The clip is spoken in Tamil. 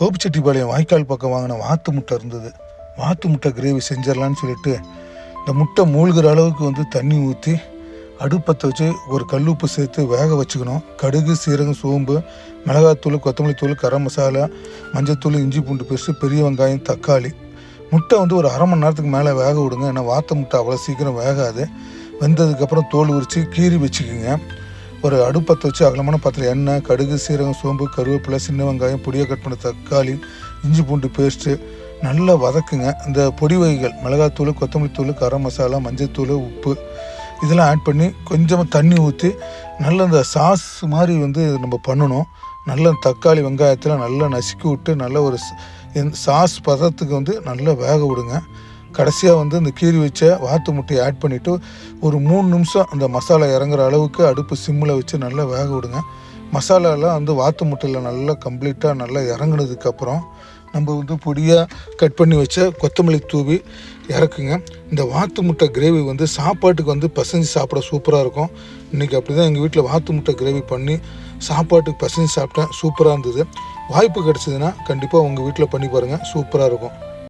கோபிச்செட்டிப்பாளையம் வாய்க்கால் பக்கம் வாங்கின வாத்து முட்டை இருந்தது. வாத்து முட்டை கிரேவி செஞ்சிடலான்னு சொல்லிட்டு இந்த முட்டை மூழ்கிற அளவுக்கு வந்து தண்ணி ஊற்றி அடுப்பத்தை வச்சு ஒரு கல்லுப்பு சேர்த்து வேக வச்சுக்கணும். கடுகு சீரகம் சோம்பு மிளகாத்தூள் கொத்தமல்லி தூள் கரம் மசாலா மஞ்சத்தூள் இஞ்சி பூண்டு பேஸ்ட்டு பெரிய வெங்காயம் தக்காளி. முட்டை வந்து ஒரு அரை மணி நேரத்துக்கு மேலே வேக விடுங்க. ஏன்னா வாத்து முட்டை அவ்வளோ சீக்கிரம் வேகாது. வெந்ததுக்கப்புறம் தோல் உரித்து கீறி வச்சுக்கோங்க. ஒரு அடுப்பத்தை வச்சு அகலமான பாத்திரம் எண்ணெய் கடுகு சீரகம் சோம்பு கருவேப்பிலை சின்ன வெங்காயம் பொடியாக கட் பண்ண தக்காளி இஞ்சி பூண்டு பேஸ்ட்டு நல்லா வதக்குங்க. இந்த பொடி வகைகள் மிளகாத்தூள் கொத்தமல்லி தூள் கரம் மசாலா மஞ்சள் தூள் உப்பு இதெல்லாம் ஆட் பண்ணி கொஞ்சமாக தண்ணி ஊற்றி நல்ல இந்த சாஸ் மாதிரி வந்து நம்ம பண்ணணும். நல்ல தக்காளி வெங்காயத்தில் நல்லா நசுக்கி விட்டு நல்ல ஒரு சாஸ் பதத்துக்கு வந்து நல்லா வேக விடுங்க. கடைசியாக வந்து இந்த கீறி வச்ச வாத்து முட்டையை ஆட் பண்ணிவிட்டு ஒரு மூணு நிமிஷம் அந்த மசாலா இறங்குற அளவுக்கு அடுப்பு சிம்மில் வச்சு நல்லா வேக விடுங்க. மசாலாலாம் வந்து வாத்து முட்டையில் நல்லா கம்ப்ளீட்டாக நல்லா இறங்குனதுக்கப்புறம் நம்ம வந்து பொடியாக கட் பண்ணி வச்ச கொத்தமல்லி தூவி இறக்குங்க. இந்த வாத்து முட்டை கிரேவி வந்து சாப்பாட்டுக்கு வந்து பசஞ்சு சாப்பிட சூப்பராக இருக்கும். இன்றைக்கி அப்படி தான் எங்கள் வீட்டில் வாத்து முட்டை கிரேவி பண்ணி சாப்பாட்டுக்கு பசஞ்சு சாப்பிட்டேன். சூப்பராக இருந்தது. வாய்ப்பு கிடச்சிதுன்னா கண்டிப்பாக உங்கள் வீட்டில் பண்ணி பாருங்கள் சூப்பராக இருக்கும்.